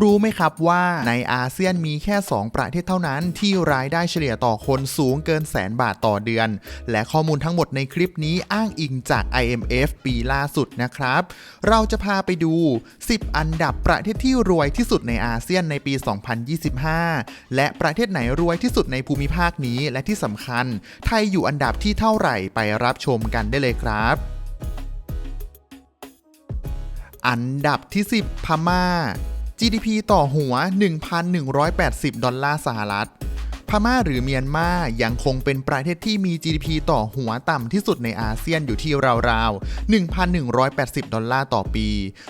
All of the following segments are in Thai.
รู้ไหมครับว่าในอาเซียนมีแค่ 2 ประเทศเท่านั้น ที่รายได้เฉลี่ยต่อคนสูงเกินแสนบาทต่อเดือน และข้อมูลทั้งหมดในคลิปนี้อ้างอิงจาก IMF ปีล่าสุดนะครับ เราจะพาไปดู 10 อันดับประเทศที่รวยที่สุดในอาเซียนในปี 2025 และประเทศไหนรวยที่สุดในภูมิภาคนี้และที่สำคัญ ไทยอยู่อันดับที่เท่าไหร่ไปรับชมกันได้เลยครับอันดับที่ 10 พม่า GDP ต่อหัว 1,180 ดอลลาร์สหรัฐ พม่าหรือเมียนมายังคงเป็นประเทศที่มี GDP ต่อหัวต่ำที่สุดในอาเซียนอยู่ที่ราวๆ 1,180 ดอลลาร์ต่อปี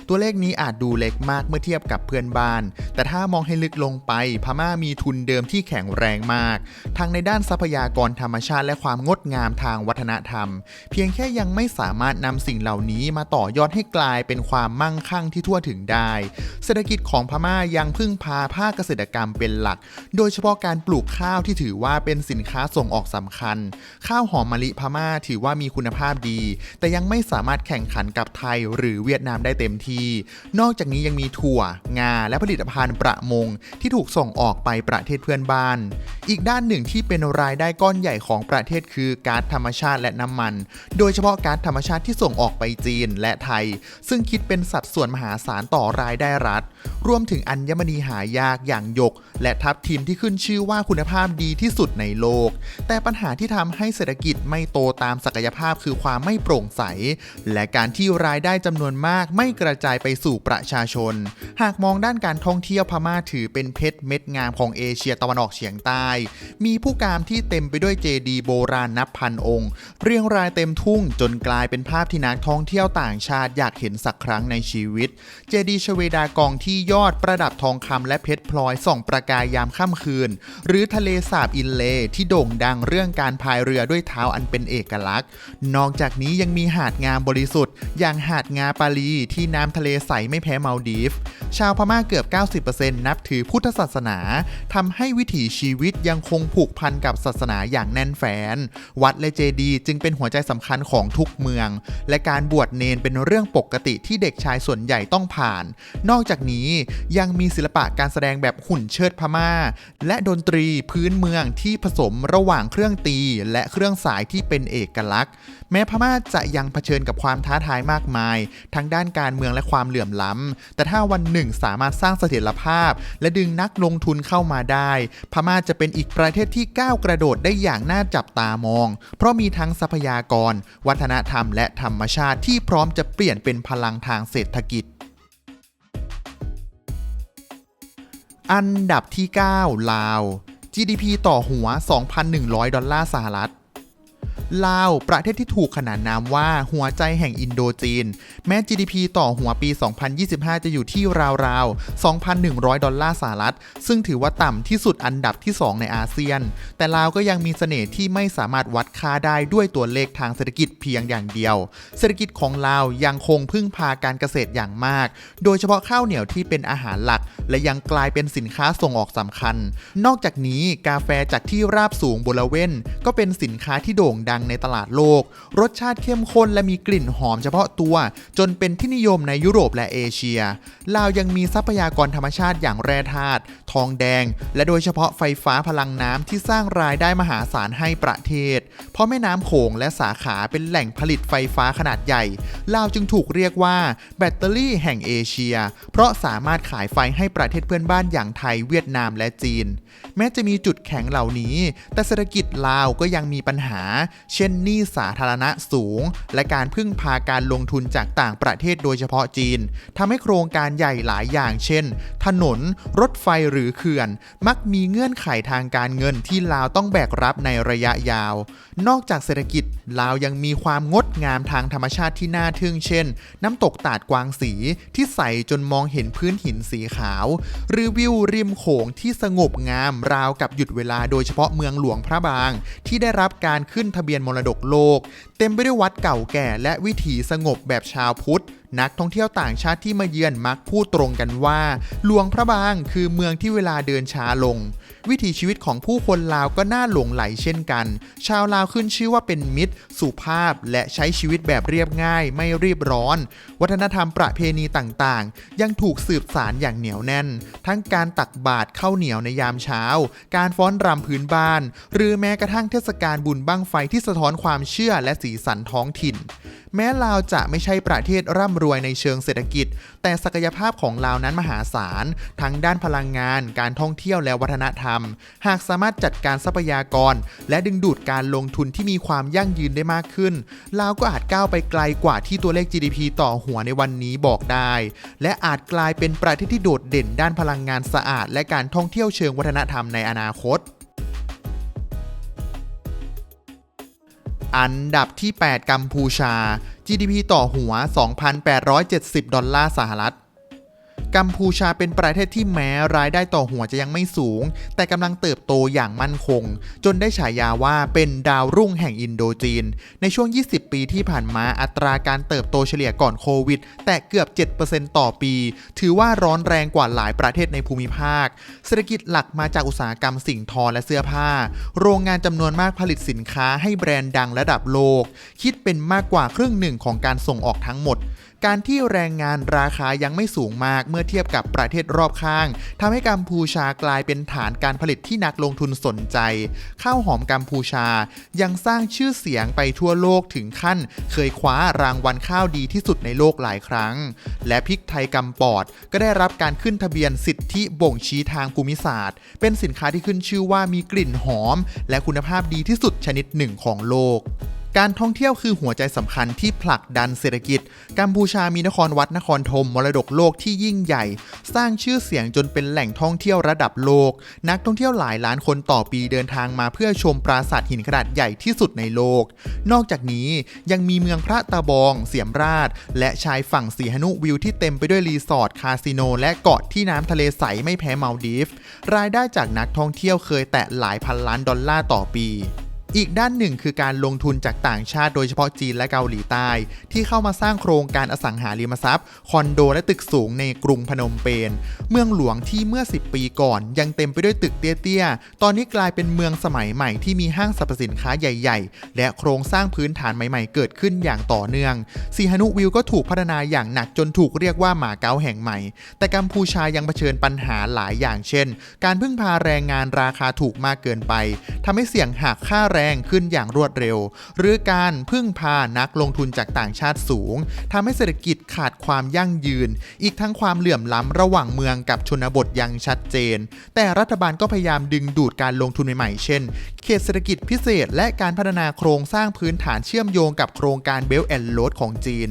ตัวเลขนี้อาจดูเล็กมากเมื่อเทียบกับเพื่อนบ้าน แต่ถ้ามองให้ลึกลงไป พม่ามีทุนเดิมที่แข็งแรงมาก ทั้งในด้านทรัพยากรธรรมชาติและความงดงามทางวัฒนธรรม เพียงแค่ยังไม่สามารถนำสิ่งเหล่านี้มาต่อยอดให้กลายเป็นความมั่งคั่งที่ทั่วถึงได้ เศรษฐกิจของพม่ายังพึ่งพาภาคเกษตรกรรมเป็นหลัก โดยเฉพาะการปลูกข้าว้าวที่ถือว่าเป็นสินค้าส่งออกสำคัญ ข้าวหอมมะลิพม่าถือว่ามีคุณภาพดี แต่ยังไม่สามารถแข่งขันกับไทยหรือเวียดนามได้เต็มที่ นอกจากนี้ยังมีถั่ว งา และผลิตภัณฑ์ประมง ที่ถูกส่งออกไปประเทศเพื่อนบ้าน อีกด้านหนึ่งที่เป็นรายได้ก้อนใหญ่ของประเทศคือก๊าซธรรมชาติและน้ำมัน โดยเฉพาะก๊าซธรรมชาติที่ส่งออกไปจีนและไทย ซึ่งคิดเป็นสัดส่วนมหาศาลต่อรายได้รัฐ รวมถึงอัญมณีหายากอย่างหยก และทับทิมที่ขึ้นชื่อว่าคุณภาพดีที่สุดในโลก แต่ปัญหาที่ทำให้เศรษฐกิจไม่โตตามศักยภาพคือความไม่โปร่งใส และการที่รายได้จำนวนมากไม่กระจายไปสู่ประชาชน หากมองด้านการท่องเที่ยวพม่าถือเป็นเพชรเม็ดงามของเอเชียตะวันออกเฉียงใต้ มีผู้กามที่เต็มไปด้วยเจดีโบราณนับพันองค์ เรียงรายเต็มทุ่งจนกลายเป็นภาพที่นักท่องเที่ยวต่างชาติอยากเห็นสักครั้งในชีวิต เจดีชเวดากองที่ยอดประดับทองคำและเพชรพลอยส่องประกายยามค่ำคืน หรือทะเลลสาบอินเลที่โด่งดังเรื่องการพายเรือด้วยเท้าอันเป็นเอกลักษณ์ นอกจากนี้ยังมีหาดงามบริสุทธิ์ อย่างหาดงาปาลีที่น้ำทะเลใสไม่แพ้มาลดีฟ ชาวพม่าเกือบ 90%นับถือพุทธศาสนาทำให้วิถีชีวิตยังคงผูกพันกับศาสนาอย่างแน่นแฟนวัดและเจดีจึงเป็นหัวใจสำคัญของทุกเมือง และการบวชเนนเป็นเรื่องปกติที่เด็กชายส่วนใหญ่ต้องผ่าน นอกจากนี้ยังมีศิลปะการแสดงแบบหุ่นเชิดพม่า และดนตรีพื้พื้นเมืองที่ผสมระหว่างเครื่องตีและเครื่องสายที่เป็นเอกลักษณ์ แม้พม่าจะยังเผชิญกับความท้าทายมากมาย ทั้งด้านการเมืองและความเหลื่อมล้ำ แต่ถ้าวันหนึ่งสามารถสร้างเสถียรภาพ และดึงนักลงทุนเข้ามาได้ พม่าจะเป็นอีกประเทศที่ก้าวกระโดดได้อย่างน่าจับตามอง เพราะมีทั้งทรัพยากร วัฒนธรรม และธรรมชาติที่พร้อมจะเปลี่ยนเป็นพลังทางเศรษฐกิจอันดับที่ 9 ลาว GDP ต่อหัว 2,100 ดอลลาร์สหรัฐ ลาว ประเทศที่ถูกขนานนามว่าหัวใจแห่งอินโดจีน แม้ GDP ต่อหัวปี 2025 จะอยู่ที่ราวๆ 2,100 ดอลลาร์สหรัฐ ซึ่งถือว่าต่ำที่สุดอันดับที่ 2 ในอาเซียน แต่ลาวก็ยังมีเสน่ห์ที่ไม่สามารถวัดค่าได้ด้วยตัวเลขทางเศรษฐกิจเพียงอย่างเดียว เศรษฐกิจของลาวยังคงพึ่งพาการเกษตรอย่างมาก โดยเฉพาะข้าวเหนียวที่เป็นอาหารหลัก และยังกลายเป็นสินค้าส่งออกสำคัญ นอกจากนี้กาแฟจากที่ราบสูงบริเวณก็เป็นสินค้าที่โด่งดังในตลาดโลก รสชาติเข้มข้นและมีกลิ่นหอมเฉพาะตัว จนเป็นที่นิยมในยุโรปและเอเชีย ลาวยังมีทรัพยากรธรรมชาติอย่างแร่ธาตุทองแดง และโดยเฉพาะไฟฟ้าพลังน้ำที่สร้างรายได้มหาศาลให้ประเทศ เพราะแม่น้ำโขงและสาขาเป็นแหล่งผลิตไฟฟ้าขนาดใหญ่ ลาวจึงถูกเรียกว่าแบตเตอรี่แห่งเอเชีย เพราะสามารถขายไฟให้ประเทศเพื่อนบ้านอย่างไทยเวียดนามและจีน แม้จะมีจุดแข็งเหล่านี้ แต่เศรษฐกิจลาวก็ยังมีปัญหา เช่นหนี้สาธารณะสูง และการพึ่งพาการลงทุนจากต่างประเทศโดยเฉพาะจีนทำให้โครงการใหญ่หลายอย่างเช่น ถนน รถไฟหรือเขื่อน มักมีเงื่อนไขทางการเงินที่ลาวต้องแบกรับในระยะยาว นอกจากเศรษฐกิจลาวยังมีความงดงามทางธรรมชาติที่น่าทึ่งเช่น น้ำตกตาดกวางสีที่ใสจนมองเห็นพื้นหินสีขาว หรือวิวริมโขงที่สงบงามราวกับหยุดเวลาโดยเฉพาะเมืองหลวงพระบาง ที่ได้รับการขึ้นทะเบียนมรดกโลก เต็มไปด้วยวัดเก่าแก่และวิถีสงบแบบชาวพุทธนักท่องเที่ยวต่างชาติที่มาเยือนมักพูดตรงกันว่าหลวงพระบางคือเมืองที่เวลาเดินช้าลง วิถีชีวิตของผู้คนลาวก็น่าหลงไหลเช่นกัน ชาวลาวขึ้นชื่อว่าเป็นมิตร สุภาพและใช้ชีวิตแบบเรียบง่าย ไม่รีบร้อน วัฒนธรรมประเพณีต่างๆ ยังถูกสืบสานอย่างเหนียวแน่น ทั้งการตักบาตรข้าวเหนียวในยามเช้า การฟ้อนรำพื้นบ้าน หรือแม้กระทั่งเทศกาลบุญบั้งไฟที่สะท้อนความเชื่อและสีสันท้องถิ่น แม้ลาวจะไม่ใช่ประเทศร่ำรวยในเชิงเศรษฐกิจ แต่ศักยภาพของลาวนั้นมหาศาล ทั้งด้านพลังงาน การท่องเที่ยวและวัฒนธรรม หากสามารถจัดการทรัพยากร และดึงดูดการลงทุนที่มีความยั่งยืนได้มากขึ้น ลาวก็อาจก้าวไปไกลกว่าที่ตัวเลข GDP ต่อหัวในวันนี้บอกได้ และอาจกลายเป็นประเทศที่โดดเด่นด้านพลังงานสะอาด และการท่องเที่ยวเชิงวัฒนธรรมในอนาคต อันดับที่ 8 กัมพูชา GDP ต่อหัว 2,870 ดอลลาร์สหรัฐ กัมพูชาเป็นประเทศที่แม้รายได้ต่อหัวจะยังไม่สูง แต่กำลังเติบโตอย่างมั่นคง จนได้ฉายาว่าเป็นดาวรุ่งแห่งอินโดจีน ในช่วง 20 ปีที่ผ่านมาอัตราการเติบโตเฉลี่ยก่อนโควิด แต่เกือบ 7%ต่อปี ถือว่าร้อนแรงกว่าหลายประเทศในภูมิภาค เศรษฐกิจหลักมาจากอุตสาหกรรมสิ่งทอและเสื้อผ้า โรงงานจำนวนมากผลิตสินค้าให้แบรนด์ดังระดับโลก คิดเป็นมากกว่าครึ่งหนึ่งของการส่งออกทั้งหมด การที่แรงงานราคายังไม่สูงมากเมื่อเทียบกับประเทศรอบข้างทำให้กัมพูชากลายเป็นฐานการผลิตที่นักลงทุนสนใจ ข้าวหอมกัมพูชา ยังสร้างชื่อเสียงไปทั่วโลกถึงขั้น เคยคว้ารางวัลข้าวดีที่สุดในโลกหลายครั้ง และพริกไทยกำปอด ก็ได้รับการขึ้นทะเบียนสิทธิบ่งชี้ทางภูมิศาสตร์ เป็นสินค้าที่ขึ้นชื่อว่ามีกลิ่นหอม และคุณภาพดีที่สุดชนิดหนึ่งของโลก การท่องเที่ยวคือหัวใจสำคัญที่ผลักดันเศรษฐกิจ กัมพูชามีนครวัดนครธมมรดกโลกที่ยิ่งใหญ่ สร้างชื่อเสียงจนเป็นแหล่งท่องเที่ยวระดับโลก นักท่องเที่ยวหลายล้านคนต่อปีเดินทางมาเพื่อชมปราสาทหินขนาดใหญ่ที่สุดในโลก นอกจากนี้ยังมีเมืองพระตะบอง เสียมราช และชายฝั่งสีหนุวิวที่เต็มไปด้วยรีสอร์ทคาสิโน และเกาะที่น้ำทะเลใสไม่แพ้มาลดีฟรายได้จากนักท่องเที่ยวเคยแตะหลายพันล้านดอลลาร์ต่อปี อีกด้านหนึ่งคือการลงทุนจากต่างชาติโดยเฉพาะจีนและเกาหลีใต้ ที่เข้ามาสร้างโครงการอสังหาริมทรัพย์ คอนโดและตึกสูงในกรุงพนมเปญเมืองหลวงที่เมื่อ 10 ปีก่อน ยังเต็มไปด้วยตึกเตี้ยๆ ตอนนี้กลายเป็นเมืองสมัยใหม่ที่มีห้างสรรพสินค้าใหญ่ๆ และโครงสร้างพื้นฐานใหม่ๆ เกิดขึ้นอย่างต่อเนื่องสีหนุวิวก็ถูกพัฒนาอย่างหนักจนถูกเรียกว่าหมาเก๊าแห่งใหม่ แต่กัมพูชายังเผชิญปัญหาหลายอย่างเช่น การพึ่งพาแรงงานราคาถูกมากเกินไปทำให้เสี่ยงหักค่าแรงขึ้นอย่างรวดเร็ว หรือการพึ่งพานักลงทุนจากต่างชาติสูงทำให้เศรษฐกิจขาดความยั่งยืน อีกทั้งความเหลื่อมล้ำระหว่างเมืองกับชนบทยังชัดเจน แต่รัฐบาลก็พยายามดึงดูดการลงทุนใหม่ๆ เช่น เขตเศรษฐกิจพิเศษ และการพัฒนาโครงสร้างพื้นฐานเชื่อมโยงกับโครงการ Belt and Road ของจีน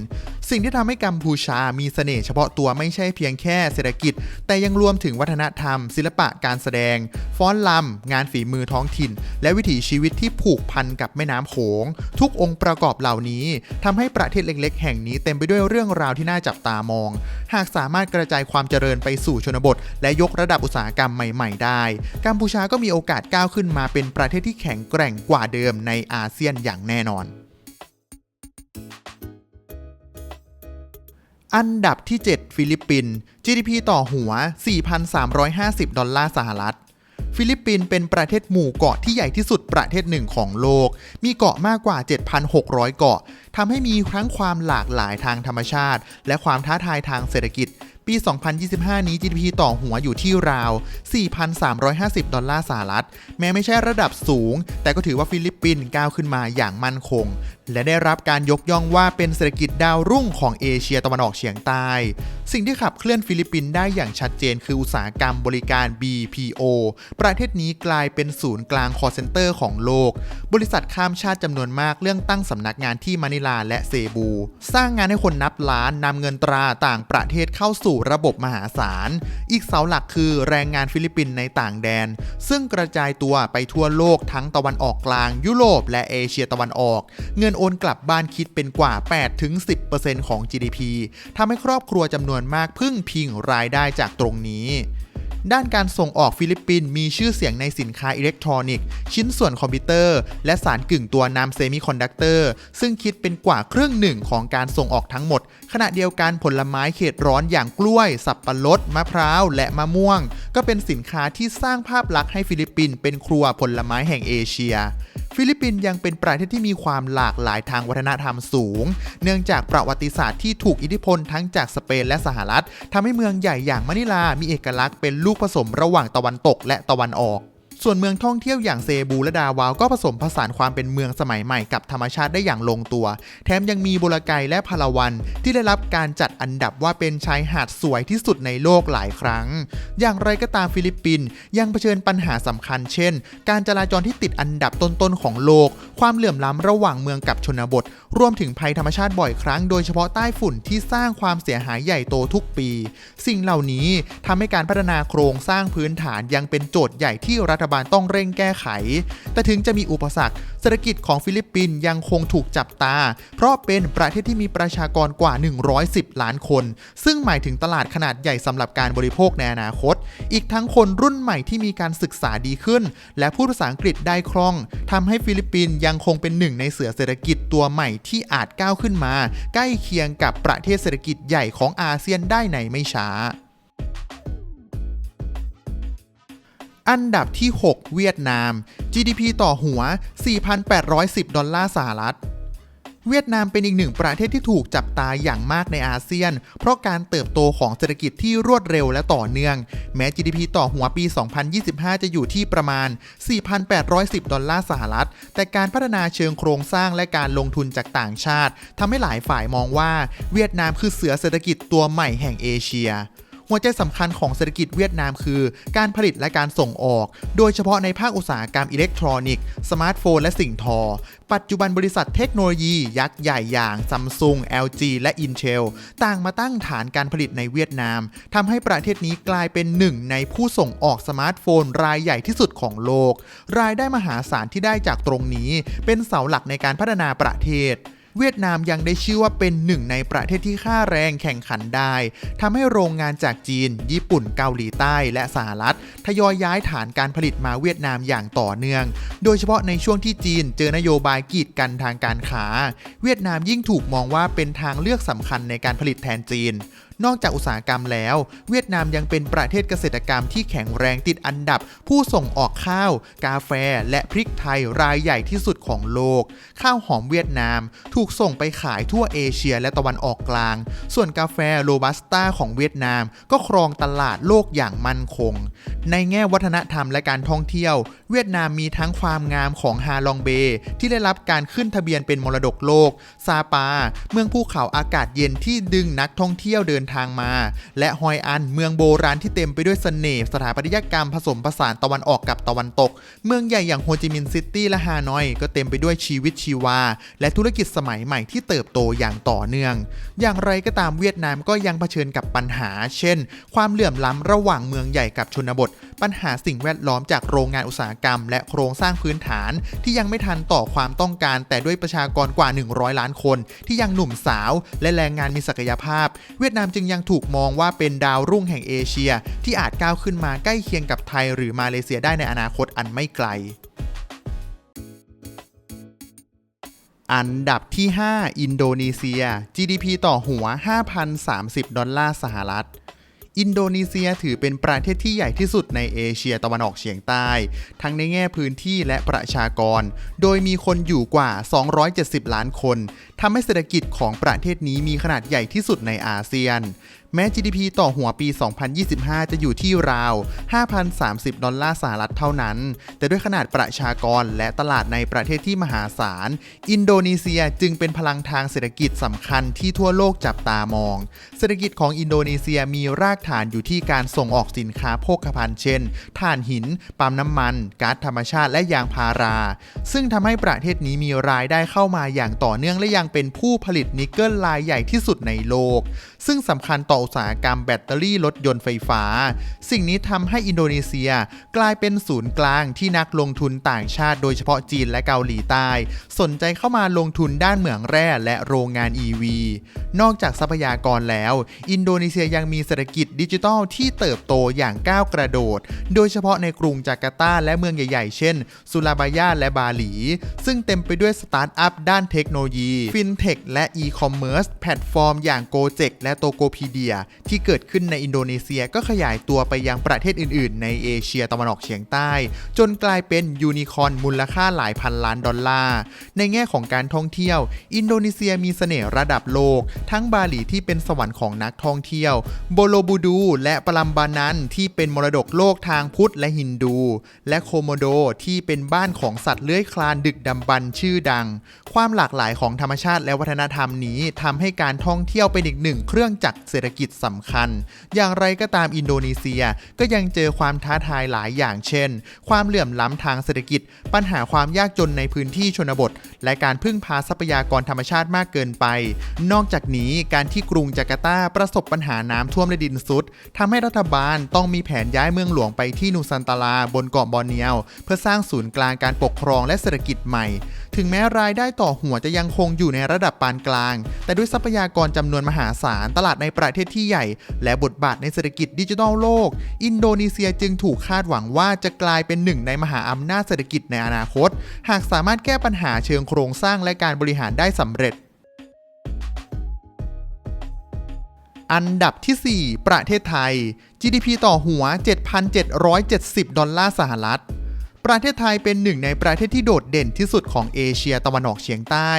สิ่งที่ทำให้กัมพูชามีเสน่ห์เฉพาะตัวไม่ใช่เพียงแค่เศรษฐกิจ แต่ยังรวมถึงวัฒนธรรม ศิลปะการแสดง ฟ้อนลำงานฝีมือท้องถิ่น และวิถีชีวิตที่ผูกพันกับแม่น้ำโขง ทุกองค์ประกอบเหล่านี้ทำให้ประเทศเล็กๆ แห่งนี้เต็มไปด้วยเรื่องราวที่น่าจับตามอง หากสามารถกระจายความเจริญไปสู่ชนบท และยกระดับอุตสาหกรรมใหม่ ๆ ได้ กัมพูชาก็มีโอกาสก้าวขึ้นมาเป็นประเทศที่แข็งแกร่งกว่าเดิมในอาเซียนอย่างแน่นอนอันดับที่ 7 ฟิลิปปินส์ GDP ต่อหัว 4,350 ดอลลาร์สหรัฐ ฟิลิปปินส์เป็นประเทศหมู่เกาะที่ใหญ่ที่สุดประเทศหนึ่งของโลก มีเกาะมากกว่า 7,600 เกาะทำให้มีทั้งความหลากหลายทางธรรมชาติ และความท้าทายทางเศรษฐกิจปี 2025 นี้ GDP ต่อหัวอยู่ที่ราว 4,350 ดอลลาร์สหรัฐ แม้ไม่ใช่ระดับสูง แต่ก็ถือว่าฟิลิปปินส์ก้าวขึ้นมาอย่างมั่นคงและได้รับการยกย่องว่าเป็นเศรษฐกิจดาวรุ่งของเอเชียตะวันออกเฉียงใต้ สิ่งที่ขับเคลื่อนฟิลิปปินส์ได้อย่างชัดเจนคืออุตสาหกรรมบริการ BPO ประเทศนี้กลายเป็นศูนย์กลาง call center ของโลก บริษัทข้ามชาติจำนวนมากเรื่องตั้งสำนักงานที่มะนิลาและเซบู สร้างงานให้คนนับล้านนำเงินตราต่างประเทศเข้าสู่ระบบมหาศาล อีกเสาหลักคือแรงงานฟิลิปปินส์ในต่างแดน ซึ่งกระจายตัวไปทั่วโลกทั้งตะวันออกกลาง ยุโรปและเอเชียตะวันออก เงินโอนกลับบ้านคิดเป็นกว่า 8-10%ของ GDP ทำให้ครอบครัวจำนวนมากพึ่งพิงรายได้จากตรงนี้ด้านการส่งออกฟิลิปปินส์มีชื่อเสียงในสินค้าอิเล็กทรอนิกส์ชิ้นส่วนคอมพิวเตอร์ และสารกึ่งตัวนำเซมิคอนดักเตอร์ ซึ่งคิดเป็นกว่าครึ่งหนึ่งของการส่งออกทั้งหมด ขณะเดียวกันผลไม้เขตร้อนอย่างกล้วย สับปะรด มะพร้าว และมะม่วง ก็เป็นสินค้าที่สร้างภาพลักษณ์ให้ฟิลิปปินส์เป็นครัวผลไม้แห่งเอเชีย ฟิลิปปินส์ยังเป็นประเทศที่มีความหลากหลายทางวัฒนธรรมสูง เนื่องจากประวัติศาสตร์ที่ถูกอิทธิพลทั้งจากสเปนและสหรัฐทำให้เมืองใหญ่อย่างมะนิลามีเอกลักษณ์เป็นลูกผสมระหว่างตะวันตกและตะวันออก ส่วนเมืองท่องเที่ยวอย่างเซบูและดาวาวก็ผสมผสานความเป็นเมืองสมัยใหม่กับธรรมชาติได้อย่างลงตัว แถมยังมีบุรไกและพาราวันที่ได้รับการจัดอันดับว่าเป็นชายหาดสวยที่สุดในโลกหลายครั้ง อย่างไรก็ตามฟิลิปปินส์ยังเผชิญปัญหาสำคัญ เช่น การจราจรที่ติดอันดับต้นๆของโลก ความเหลื่อมล้ำระหว่างเมืองกับชนบท รวมถึงภัยธรรมชาติบ่อยครั้งโดยเฉพาะใต้ฝุ่นที่สร้างความเสียหายใหญ่โตทุกปี สิ่งเหล่านี้ทำให้การพัฒนาโครงสร้างพื้นฐานยังเป็นโจทย์ใหญ่ที่รัฐบาลต้องเร่งแก้ไข แต่ถึงจะมีอุปสรรคเศรษฐกิจของฟิลิปปินส์ยังคงถูกจับตา เพราะเป็นประเทศที่มีประชากรกว่า 110 ล้านคน ซึ่งหมายถึงตลาดขนาดใหญ่สำหรับการบริโภคในอนาคต อีกทั้งคนรุ่นใหม่ที่มีการศึกษาดีขึ้น และพูดภาษาอังกฤษได้คล่องทำให้ฟิลิปปินส์ยังคงเป็นหนึ่งในเสือเศรษฐกิจตัวใหม่ที่อาจก้าวขึ้นมา ใกล้เคียงกับประเทศเศรษฐกิจใหญ่ของอาเซียนได้ในไม่ช้า อันดับที่ 6 เวียดนาม GDP ต่อหัว 4,810 ดอลลาร์สหรัฐเวียดนามเป็นอีกหนึ่งประเทศที่ถูกจับตาอย่างมากในอาเซียน เพราะการเติบโตของเศรษฐกิจที่รวดเร็วและต่อเนื่อง แม้ GDP ต่อหัวปี 2025 จะอยู่ที่ประมาณ 4,810 ดอลลาร์สหรัฐ แต่การพัฒนาเชิงโครงสร้างและการลงทุนจากต่างชาติทำให้หลายฝ่ายมองว่า เวียดนามคือเสือเศรษฐกิจตัวใหม่แห่งเอเชีย หัวใจสำคัญของเศรษฐกิจเวียดนามคือ การผลิตและการส่งออก โดยเฉพาะในภาคอุตสาหกรรมอิเล็กทรอนิกส์ สมาร์ทโฟน และสิ่งทอ ปัจจุบันบริษัทเทคโนโลยียักษ์ใหญ่อย่าง Samsung LG และ Intel ต่างมาตั้งฐานการผลิตในเวียดนามทำให้ประเทศนี้กลายเป็นหนึ่งในผู้ส่งออกสมาร์ทโฟน รายใหญ่ที่สุดของโลก รายได้มหาศาลที่ได้จากตรงนี้ เป็นเสาหลักในการพัฒนาประเทศ เวียดนามยังได้ชื่อว่าเป็นหนึ่งในประเทศที่ค่าแรงแข่งขันได้ทำให้โรงงานจากจีน ญี่ปุ่นเกาหลีใต้ และสหรัฐทยอยย้ายฐานการผลิตมาเวียดนามอย่างต่อเนื่อง โดยเฉพาะในช่วงที่จีนเจอนโยบายกีดกันทางการค้า เวียดนามยิ่งถูกมองว่าเป็นทางเลือกสำคัญในการผลิตแทนจีน นอกจากอุตสาหกรรมแล้ว เวียดนามยังเป็นประเทศเกษตรกรรมที่แข็งแรงติดอันดับ ผู้ส่งออกข้าว กาแฟ และพริกไทยรายใหญ่ที่สุดของโลก ข้าวหอมเวียดนาม ถูกส่งไปขายทั่วเอเชียและตะวันออกกลาง ส่วนกาแฟโรบัสต้าของเวียดนาม ก็ครองตลาดโลกอย่างมั่นคง ในแง่วัฒนธรรมและการท่องเที่ยว เวียดนามมีทั้งความงามของฮาลองเบย์ที่ได้รับการขึ้นทะเบียนเป็นมรดกโลก ซาปา เมืองภูเขาอากาศเย็นที่ดึงนักท่องเที่ยวเดินทางมา และฮอยอันเมืองโบราณที่เต็มไปด้วยเสน่ห์สถาปัตยกรรมผสมผสานตะวันออกกับตะวันตก เมืองใหญ่อย่างโฮจิมินห์ซิตี้และฮานอย ก็เต็มไปด้วยชีวิตชีวา และธุรกิจสมัยใหม่ที่เติบโตอย่างต่อเนื่อง อย่างไรก็ตามเวียดนามก็ยังเผชิญกับปัญหา เช่น ความเหลื่อมล้ำระหว่างเมืองใหญ่กับชนบทปัญหาสิ่งแวดล้อมจากโรงงานอุตสาหกรรม และโครงสร้างพื้นฐาน ที่ยังไม่ทันต่อความต้องการ แต่ด้วยประชากรกว่า 100 ล้านคน ที่ยังหนุ่มสาว และแรงงานมีศักยภาพ เวียดนามจึงยังถูกมองว่าเป็นดาวรุ่งแห่งเอเชีย ที่อาจก้าวขึ้นมาใกล้เคียงกับไทย หรือมาเลเซียได้ในอนาคตอันไม่ไกลอันดับที่ 5 อินโดนีเซีย GDP ต่อหัว 5,030 ดอลลาร์สหรัฐ อินโดนีเซียถือเป็นประเทศที่ใหญ่ที่สุดในเอเชียตะวันออกเฉียงใต้ ทั้งในแง่พื้นที่และประชากร โดยมีคนอยู่กว่า 270 ล้านคนทำให้เศรษฐกิจของประเทศนี้มีขนาดใหญ่ที่สุดในอาเซียน แม้ GDP ต่อหัวปี 2025 จะอยู่ที่ราว 5,030 ดอลลาร์สหรัฐเท่านั้น แต่ด้วยขนาดประชากรและตลาดในประเทศที่มหาศาล อินโดนีเซียจึงเป็นพลังทางเศรษฐกิจสำคัญที่ทั่วโลกจับตามอง เศรษฐกิจของอินโดนีเซียมีรากฐานอยู่ที่การส่งออกสินค้าโภคภัณฑ์เช่น ถ่านหิน ปั๊มน้ำมัน ก๊าซธรรมชาติและยางพารา ซึ่งทำให้ประเทศนี้มีรายได้เข้ามาอย่างต่อเนื่องและยังเป็นผู้ผลิตนิกเกิลรายใหญ่ที่สุดในโลก ซึ่งสำคัญต่ออุตสาหกรรมแบตเตอรี่รถยนต์ไฟฟ้า สิ่งนี้ทำให้อินโดนีเซียกลายเป็นศูนย์กลางที่นักลงทุนต่างชาติโดยเฉพาะจีนและเกาหลีใต้ สนใจเข้ามาลงทุนด้านเหมืองแร่และโรงงาน EV นอกจากทรัพยากรแล้ว อินโดนีเซียยังมีเศรษฐกิจดิจิทัลที่เติบโตอย่างก้าวกระโดด โดยเฉพาะในกรุงจาการ์ตาและเมืองใหญ่ๆ เช่นสุราบายาและบาหลี ซึ่งเต็มไปด้วยสตาร์ทอัพด้านเทคโนโลยี ฟินเทคและอีคอมเมิร์ซแพลตฟอร์มอย่าง g o j e k และ t o k o p e d i a ที่เกิดขึ้นในอินโดนีเซียก็ขยายตัวไปยังประเทศอื่น ๆ ในเอเชียตะวันออกเฉียงใต้ จนกลายเป็นยูนิคอนมูลค่าหลายพันล้านดอลลาร์ ในแง่ของการท่องเที่ยว อินโดนีเซียมีเสน่ห์ระดับโลก ทั้งบาหลีที่เป็นสวรรค์ของนักท่องเที่ยว โบโลบูดู และปลัมบานันที่เป็นมรดกโลกทางพุทธและฮินดู และโคโมโดที่เป็นบ้านของสัตว์เลื้อยคลานดึกดำบรรพ์ชื่อดัง ความหลากหลายของธรรมชาติและวัฒนธรรมนี้ทำให้การท่องเที่ยวเป็นอีกหนึ่งเครื่องจักรเศรษฐกิจสำคัญ อย่างไรก็ตามอินโดนีเซียก็ยังเจอความท้าทายหลายอย่างเช่น ความเหลื่อมล้ำทางเศรษฐกิจ ปัญหาความยากจนในพื้นที่ชนบท และการพึ่งพาทรัพยากรธรรมชาติมากเกินไป นอกจากนี้การที่กรุงจาการ์ตาประสบปัญหาน้ำท่วมและดินซุดทำให้รัฐบาลต้องมีแผนย้ายเมืองหลวงไปที่นูซันตาลาบนเกาะบอร์เนียว เพื่อสร้างศูนย์กลางการปกครองและเศรษฐกิจใหม่ ถึงแม้รายได้ต่อหัวจะยังคงอยู่ในระดับปานกลาง แต่ด้วยทรัพยากรจำนวนมหาศาลตลาดในประเทศที่ใหญ่ และบทบาทในเศรษฐกิจดิจิทัลโลก อินโดนีเซียจึงถูกคาดหวังว่าจะกลายเป็นหนึ่งในมหาอำนาจเศรษฐกิจในอนาคต หากสามารถแก้ปัญหาเชิงโครงสร้างและการบริหารได้สำเร็จอันดับที่ 4 ประเทศไทย GDP ต่อหัว 7,770 ดอลลาร์สหรัฐ ประเทศไทยเป็นหนึ่งในประเทศที่โดดเด่นที่สุดของเอเชียตะวันออกเฉียงใต้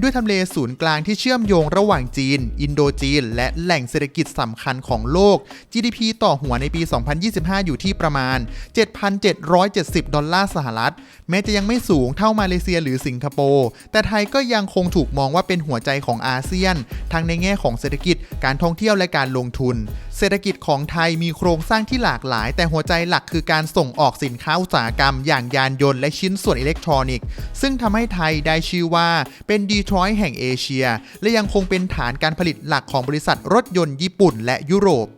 ด้วยทำเลศูนย์กลางที่เชื่อมโยงระหว่างจีน อินโดจีน และแหล่งเศรษฐกิจสำคัญของโลก GDP ต่อหัวในปี 2025 อยู่ที่ประมาณ 7,770 ดอลลาร์สหรัฐ แม้จะยังไม่สูงเท่ามาเลเซียหรือสิงคโปร์ แต่ไทยก็ยังคงถูกมองว่าเป็นหัวใจของอาเซียน ทั้งในแง่ของเศรษฐกิจ การท่องเที่ยวและการลงทุนเศรษฐกิจของไทยมีโครงสร้างที่หลากหลาย แต่หัวใจหลักคือการส่งออกสินค้าอุตสาหกรรม อย่างยานยนต์และชิ้นส่วนอิเล็กทรอนิกส์ ซึ่งทำให้ไทยได้ชื่อว่าเป็นดีทรอยต์แห่งเอเชีย และยังคงเป็นฐานการผลิตหลักของบริษัทรถยนต์ญี่ปุ่นและยุโรป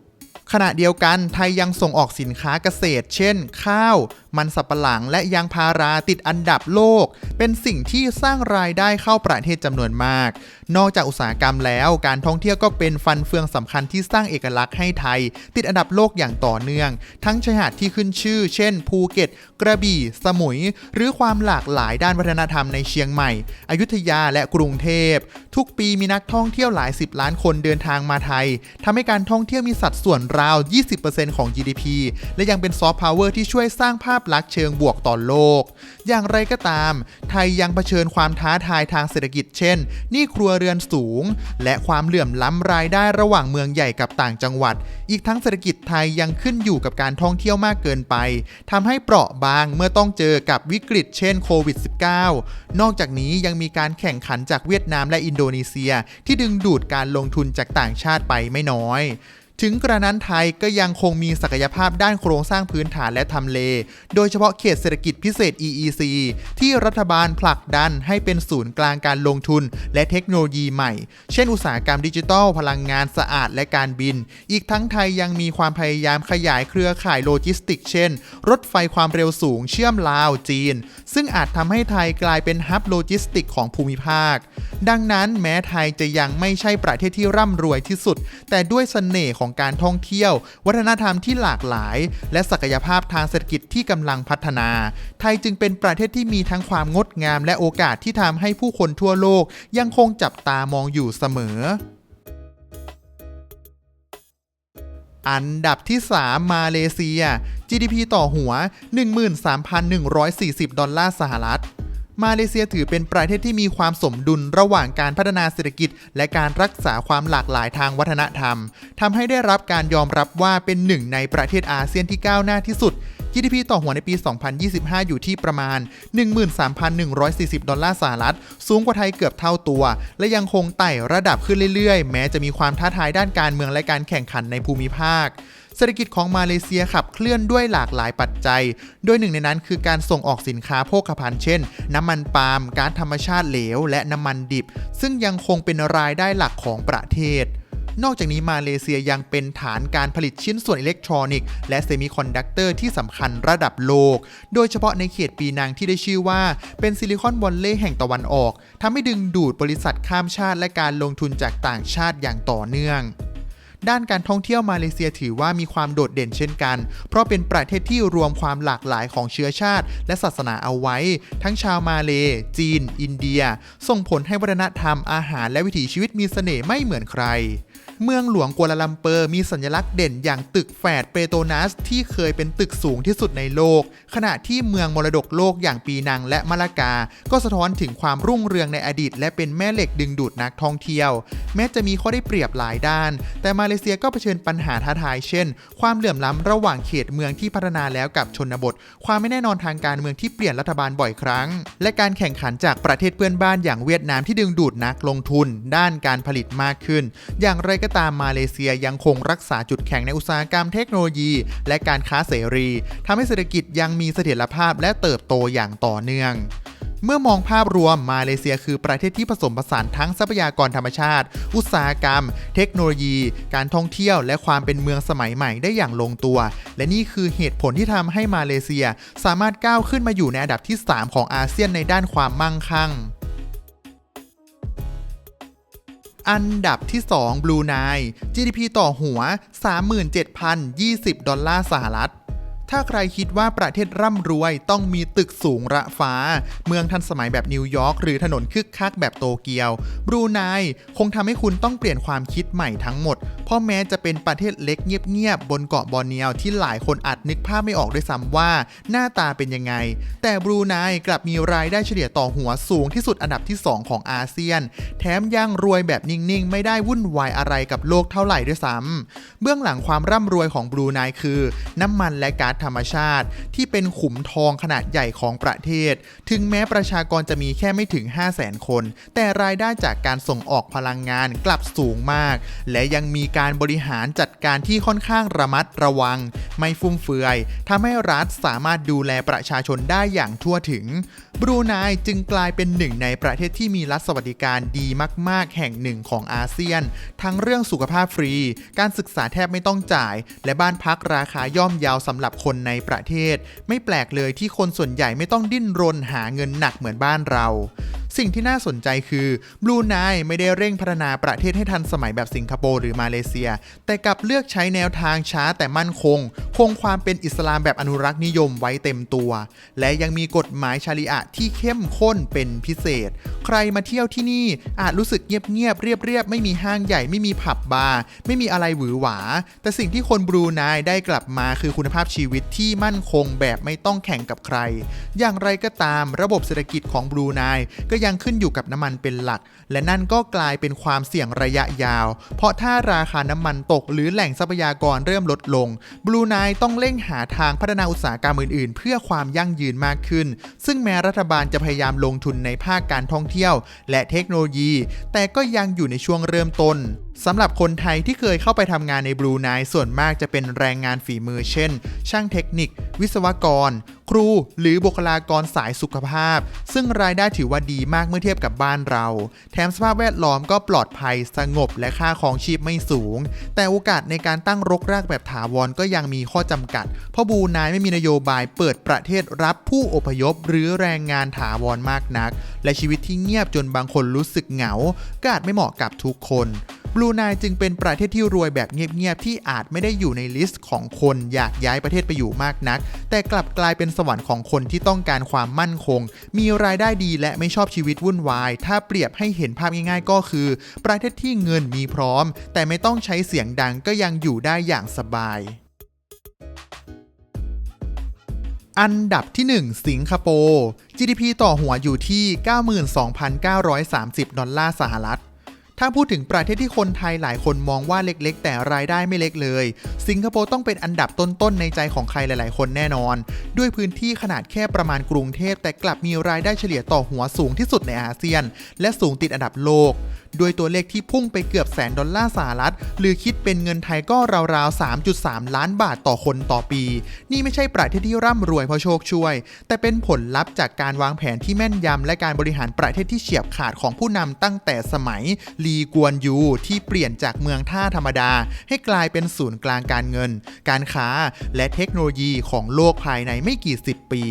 ขณะเดียวกันไทยยังส่งออกสินค้าเกษตร เช่น ข้าว มันสับปะหลังและยางพาราติดอันดับโลก เป็นสิ่งที่สร้างรายได้เข้าประเทศจำนวนมาก นอกจากอุตสาหกรรมแล้วการท่องเที่ยวก็เป็นฟันเฟืองสำคัญที่สร้างเอกลักษณ์ให้ไทย ติดอันดับโลกอย่างต่อเนื่อง ทั้งชายหาดที่ขึ้นชื่อ เช่น ภูเก็ต กระบี่ สมุย หรือความหลากหลายด้านวัฒนธรรมในเชียงใหม่ อยุธยาและกรุงเทพ ทุกปีมีนักท่องเที่ยวหลายสิบล้านคนเดินทางมาไทยทำให้การท่องเที่ยวมีสัดส่วนราว 20%ของ GDP และยังเป็นซอฟต์พาวเวอร์ที่ช่วยสร้างภาพลักษณ์เชิงบวกต่อโลก อย่างไรก็ตาม ไทยยังเผชิญความท้าทายทางเศรษฐกิจเช่นหนี้ครัวเรือนสูง และความเหลื่อมล้ำรายได้ระหว่างเมืองใหญ่กับต่างจังหวัด อีกทั้งเศรษฐกิจไทยยังขึ้นอยู่กับการท่องเที่ยวมากเกินไปทำให้เปราะบางเมื่อต้องเจอกับวิกฤตเช่นโควิด -19 นอกจากนี้ยังมีการแข่งขันจากเวียดนามและอินโดนีเซีย ที่ดึงดูดการลงทุนจากต่างชาติไปไม่น้อย ถึงกระนั้นไทยก็ยังคงมีศักยภาพด้านโครงสร้างพื้นฐานและทำเล โดยเฉพาะเขตเศรษฐกิจพิเศษ EEC ที่รัฐบาลผลักดันให้เป็นศูนย์กลางการลงทุน และเทคโนโลยีใหม่ เช่นอุตสาหกรรมดิจิทัล พลังงานสะอาดและการบิน อีกทั้งไทยยังมีความพยายามขยายเครือข่ายโลจิสติก เช่น รถไฟความเร็วสูงเชื่อมลาวจีน ซึ่งอาจทำให้ไทยกลายเป็นฮับโลจิสติกของภูมิภาค ดังนั้นแม้ไทยจะยังไม่ใช่ประเทศที่ร่ำรวยที่สุด แต่ด้วยเสน่ห์ของการท่องเที่ยว วัฒนธรรมที่หลากหลาย และศักยภาพทางเศรษฐกิจที่กำลังพัฒนา ไทยจึงเป็นประเทศที่มีทั้งความงดงามและโอกาสที่ทำให้ผู้คนทั่วโลก ยังคงจับตามองอยู่เสมออันดับที่ 3 มาเลเซีย GDP ต่อหัว 13,140 ดอลลาร์สหรัฐ มาเลเซียถือเป็นประเทศที่มีความสมดุลระหว่างการพัฒนาเศรษฐกิจ และการรักษาความหลากหลายทางวัฒนธรรมทำให้ได้รับการยอมรับว่าเป็นหนึ่งในประเทศอาเซียนที่ก้าวหน้าที่สุด GDP ต่อหัวในปี 2025 อยู่ที่ประมาณ 13,140 ดอลลาร์สหรัฐ สูงกว่าไทยเกือบเท่าตัว และยังคงไต่ระดับขึ้นเรื่อยๆ แม้จะมีความท้าทายด้านการเมืองและการแข่งขันในภูมิภาค เศรษฐกิจของมาเลเซียขับเคลื่อนด้วยหลากหลายปัจจัย โดยหนึ่งในนั้นคือการส่งออกสินค้าโภคภัณฑ์เช่น น้ำมันปาล์มก๊าซธรรมชาติเหลว และน้ำมันดิบ ซึ่งยังคงเป็นรายได้หลักของประเทศนอกจากนี้มาเลเซียยังเป็นฐานการผลิตชิ้นส่วนอิเล็กทรอนิกส์และเซมิคอนดักเตอร์ที่สำคัญระดับโลก โดยเฉพาะในเขตปีนังที่ได้ชื่อว่า เป็นซิลิคอนวอลเลย์แห่งตะวันออก ทำให้ดึงดูดบริษัทข้ามชาติและการลงทุนจากต่างชาติอย่างต่อเนื่อง ด้านการท่องเที่ยวมาเลเซียถือว่ามีความโดดเด่นเช่นกัน เพราะเป็นประเทศที่รวมความหลากหลายของเชื้อชาติ และศาสนาเอาไว้ ทั้งชาวมาเล จีน อินเดีย ส่งผลให้วัฒนธรรมอาหารและวิถีชีวิตมีเสน่ห์ไม่เหมือนใคร เมืองหลวงกัวลาลัมเปอร์มีสัญลักษณ์เด่นอย่างตึกแฝดเปโตนัส ที่เคยเป็นตึกสูงที่สุดในโลก ขณะที่เมืองมรดกโลกอย่างปีนังและมะละกา ก็สะท้อนถึงความรุ่งเรืองในอดีต และเป็นแม่เหล็กดึงดูดนักท่องเที่ยว แม้จะมีข้อได้เปรียบหลายด้าน แต่มาเลเซียก็เผชิญปัญหาท้าทายเช่น ความเหลื่อมล้ำระหว่างเขตเมืองที่พัฒนาแล้วกับชนบท ความไม่แน่นอนทางการเมืองที่เปลี่ยนรัฐบาลบ่อยครั้ง และการแข่งขันจากประเทศเพื่อนบ้านอย่างเวียดนามที่ดึงดูดนักลงทุน ด้านการผลิตมากขึ้น อย่างไรก็ตามมาเลเซียยังคงรักษาจุดแข็งในอุตสาหกรรมเทคโนโลยี และการค้าเสรีทำให้เศรษฐกิจยังมีเสถียรภาพและเติบโตอย่างต่อเนื่องเมื่อมองภาพรวมมาเลเซียคือประเทศที่ผสมผสานทั้งทรัพยากรธรรมชาติ อุตสาหกรรม เทคโนโลยี การท่องเที่ยว และความเป็นเมืองสมัยใหม่ได้อย่างลงตัว และนี่คือเหตุผลที่ทำให้มาเลเซีย สามารถก้าวขึ้นมาอยู่ในอันดับที่ 3 ของอาเซียนในด้านความมั่งคั่ง อันดับที่ 2 Blue Nile GDP ต่อหัว 37,020 ดอลลาร์สหรัฐ ถ้าใครคิดว่าประเทศร่ำรวยต้องมีตึกสูงระฟ้า เมืองทันสมัยแบบนิวยอร์กหรือถนนคึกคักแบบโตเกียว บรูไนคงทำให้คุณต้องเปลี่ยนความคิดใหม่ทั้งหมด เพราะแม้จะเป็นประเทศเล็กเงียบๆบนเกาะบอร์เนียวที่หลายคนอาจนึกภาพไม่ออกด้วยซ้ำว่า หน้าตาเป็นยังไง แต่บรูไนกลับมีรายได้เฉลี่ยต่อหัวสูงที่สุดอันดับที่ 2 ของอาเซียน แถมยังรวยแบบนิ่งๆ ไม่ได้วุ่นวายอะไรกับโลกเท่าไหร่ด้วยซ้ำเบื้องหลังความร่ำรวยของบรูไนคือ น้ำมันและก๊าซธรรมชาติ ที่เป็นขุมทองขนาดใหญ่ของประเทศ ถึงแม้ประชากรจะมีแค่ไม่ถึง 5 0 0 0 0 0 คน แต่รายได้จากการส่งออกพลังงานกลับสูงมาก และยังมีการบริหารจัดการที่ค่อนข้างระมัดระวัง ไม่ฟุ่มเฟือยทำให้รัฐสามารถดูแลประชาชนได้อย่างทั่วถึง บรูไนจึงกลายเป็นหนึ่งในประเทศที่มีรัฐสวัสดิการดีมาก ๆ แห่งหนึ่งของอาเซียน ทั้งเรื่องสุขภาพฟรี การศึกษาแทบไม่ต้องจ่าย และบ้านพักราคาย่อมเยาวสำหรับคนในประเทศ ไม่แปลกเลยที่คนส่วนใหญ่ไม่ต้องดิ้นรนหาเงินหนักเหมือนบ้านเรา สิ่งที่น่าสนใจคือบลูไนไม่ได้เร่งพัฒนาประเทศให้ทันสมัยแบบสิงคโปร์หรือมาเลเซีย แต่กลับเลือกใช้แนวทางช้าแต่มั่นคง คงความเป็นอิสลามแบบอนุรักษ์นิยมไว้เต็มตัว และยังมีกฎหมายชาริอะที่เข้มข้นเป็นพิเศษ ใครมาเที่ยวที่นี่อาจรู้สึกเงียบๆเรียบๆไม่มีห้างใหญ่ไม่มีผับบาร์ไม่มีอะไรหวือหวา แต่สิ่งที่คนบรูไนได้กลับมาคือคุณภาพชีวิตที่มั่นคงแบบไม่ต้องแข่งกับใคร อย่างไรก็ตามระบบเศรษฐกิจของบรูไนก็ยังังขึ้นอยู่กับน้ำมันเป็นหลัก และนั่นก็กลายเป็นความเสี่ยงระยะยาว เพราะถ้าราคาน้ำมันตกหรือแหล่งทรัพยากรเริ่มลดลงบลูไนต้องเร่งหาทางพัฒนาอุตสาหกรรมอื่นๆ เพื่อความยั่งยืนมากขึ้น ซึ่งแม้รัฐบาลจะพยายามลงทุนในภาคการท่องเที่ยว และเทคโนโลยี แต่ก็ยังอยู่ในช่วงเริ่มต้น สำหรับคนไทยที่เคยเข้าไปทำงานในบรูไนส่วนมากจะเป็นแรงงานฝีมือเช่น ช่างเทคนิค วิศวกร ครู หรือบุคลากรสายสุขภาพ ซึ่งรายได้ถือว่าดีมากเมื่อเทียบกับบ้านเรา แถมสภาพแวดล้อมก็ปลอดภัยสงบและค่าของชีพไม่สูง แต่โอกาสในการตั้งรกรากแบบถาวรก็ยังมีข้อจำกัด เพราะบรูไนไม่มีนโยบายเปิดประเทศรับผู้อพยพ หรือแรงงานถาวรมากนัก และชีวิตที่เงียบจนบางคนรู้สึกเหงาก็อาจไม่เหมาะกับทุกคน บลูไนจึงเป็นประเทศที่รวยแบบเงียบๆ ที่อาจไม่ได้อยู่ในลิสต์ของคนอยากย้ายประเทศไปอยู่มากนัก แต่กลับกลายเป็นสวรรค์ของคนที่ต้องการความมั่นคง มีรายได้ดีและไม่ชอบชีวิตวุ่นวาย ถ้าเปรียบให้เห็นภาพง่ายๆ ก็คือ ประเทศที่เงินมีพร้อม แต่ไม่ต้องใช้เสียงดังก็ยังอยู่ได้อย่างสบายอันดับที่ 1 สิงคโปร์ GDP ต่อหัวอยู่ที่ 92,930 ดอลลาร์สหรัฐ ถ้าพูดถึงประเทศที่คนไทยหลายคนมองว่าเล็กๆ แต่รายได้ไม่เล็กเลย สิงคโปร์ต้องเป็นอันดับต้นๆในใจของใครหลายๆ คนแน่นอน ด้วยพื้นที่ขนาดแค่ประมาณกรุงเทพแต่กลับมีรายได้เฉลี่ยต่อหัวสูงที่สุดในอาเซียน และสูงติดอันดับโลกด้วยตัวเลขที่พุ่งไปเกือบแสนดอลลาร์สหรัฐ หรือคิดเป็นเงินไทยก็ราวๆ 3.3 ล้านบาทต่อคนต่อปี นี่ไม่ใช่ประเทศที่ร่ำรวยเพราะโชคช่วย แต่เป็นผลลัพธ์จากการวางแผนที่แม่นยำและการบริหารประเทศที่เฉียบขาดของผู้นำตั้งแต่สมัยลีกวนยูที่เปลี่ยนจากเมืองท่าธรรมดา ให้กลายเป็นศูนย์กลางการเงิน การค้าและเทคโนโลยีของโลกภายในไม่กี่สิบปี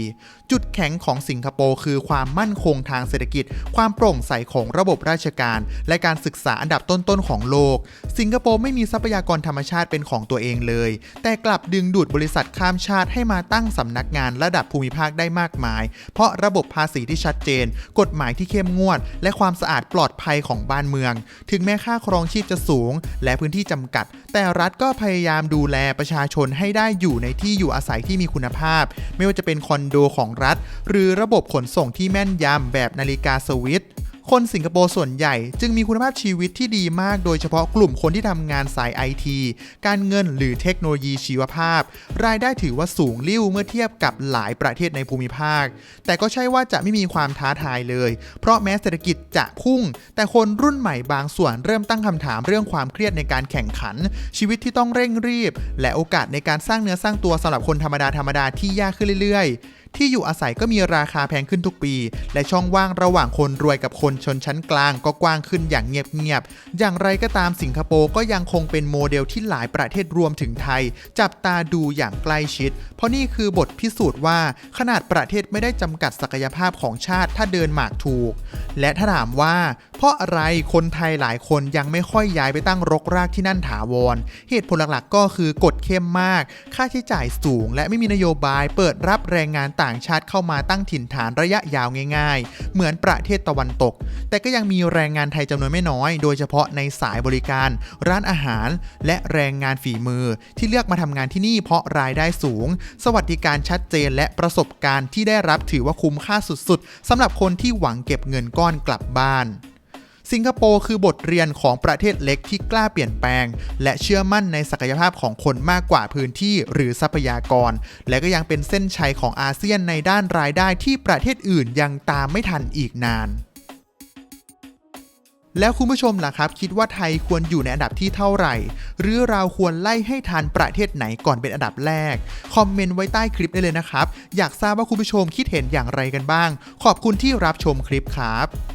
จุดแข็งของสิงคโปร์คือความมั่นคงทางเศรษฐกิจ ความโปร่งใสของระบบราชการ และการศึกษาอันดับต้นๆของโลก สิงคโปร์ไม่มีทรัพยากรธรรมชาติเป็นของตัวเองเลย แต่กลับดึงดูดบริษัทข้ามชาติให้มาตั้งสำนักงานระดับภูมิภาคได้มากมาย เพราะระบบภาษีที่ชัดเจน กฎหมายที่เข้มงวด และความสะอาดปลอดภัยของบ้านเมือง ถึงแม้ค่าครองชีพจะสูง และพื้นที่จำกัด แต่รัฐก็พยายามดูแลประชาชนให้ได้อยู่ในที่อยู่อาศัยที่มีคุณภาพ ไม่ว่าจะเป็นคอนโดของรัฐ หรือระบบขนส่งที่แม่นยำแบบนาฬิกาสวิตช์คนสิงคโปร์ส่วนใหญ่จึงมีคุณภาพชีวิตที่ดีมากโดยเฉพาะกลุ่มคนที่ทำงานสายไอที การเงินหรือเทคโนโลยีชีวภาพ รายได้ถือว่าสูงลิ่วเมื่อเทียบกับหลายประเทศในภูมิภาค แต่ก็ใช่ว่าจะไม่มีความท้าทายเลย เพราะแม้เศรษฐกิจจะพุ่ง แต่คนรุ่นใหม่บางส่วนเริ่มตั้งคำถามเรื่องความเครียดในการแข่งขัน ชีวิตที่ต้องเร่งรีบ และโอกาสในการสร้างเนื้อสร้างตัวสำหรับคนธรรมดาธรรมดาที่ยากขึ้นเรื่อยๆ ที่อยู่อาศัยก็มีราคาแพงขึ้นทุกปี และช่องว่างระหว่างคนรวยกับคนชนชั้นกลางก็กว้างขึ้นอย่างเงียบๆ อย่างไรก็ตามสิงคโปร์ก็ยังคงเป็นโมเดลที่หลายประเทศรวมถึงไทย จับตาดูอย่างใกล้ชิด เพราะนี่คือบทพิสูจน์ว่าขนาดประเทศไม่ได้จำกัดศักยภาพของชาติถ้าเดินหมากถูก และถ้าถามว่า เพราะอะไรคนไทยหลายคนยังไม่ค่อยย้ายไปตั้งรกรากที่นั่นถาวร เหตุผลหลักๆก็คือกฎเข้มมาก ค่าใช้จ่ายสูง และไม่มีนโยบายเปิดรับแรงงานต่างต่างชาติเข้ามาตั้งถิ่นฐานระยะยาวง่ายๆ เหมือนประเทศตะวันตก แต่ก็ยังมีแรงงานไทยจำนวนไม่น้อย โดยเฉพาะในสายบริการ ร้านอาหาร และแรงงานฝีมือ ที่เลือกมาทำงานที่นี่เพราะรายได้สูง สวัสดิการชัดเจนและประสบการณ์ที่ได้รับถือว่าคุ้มค่าสุดๆสำหรับคนที่หวังเก็บเงินก้อนกลับบ้าน สิงคโปร์คือบทเรียนของประเทศเล็กที่กล้าเปลี่ยนแปลง และเชื่อมั่นในศักยภาพของคนมากกว่าพื้นที่หรือทรัพยากร และก็ยังเป็นเส้นชัยของอาเซียนในด้านรายได้ที่ประเทศอื่นยังตามไม่ทันอีกนานแล้วคุณผู้ชมล่ะครับ คิดว่าไทยควรอยู่ในอันดับที่เท่าไหร่ หรือเราควรไล่ให้ทันประเทศไหนก่อนเป็นอันดับแรก คอมเมนต์ไว้ใต้คลิปได้เลยนะครับ อยากทราบว่าคุณผู้ชมคิดเห็นอย่างไรกันบ้าง ขอบคุณที่รับชมคลิปครับ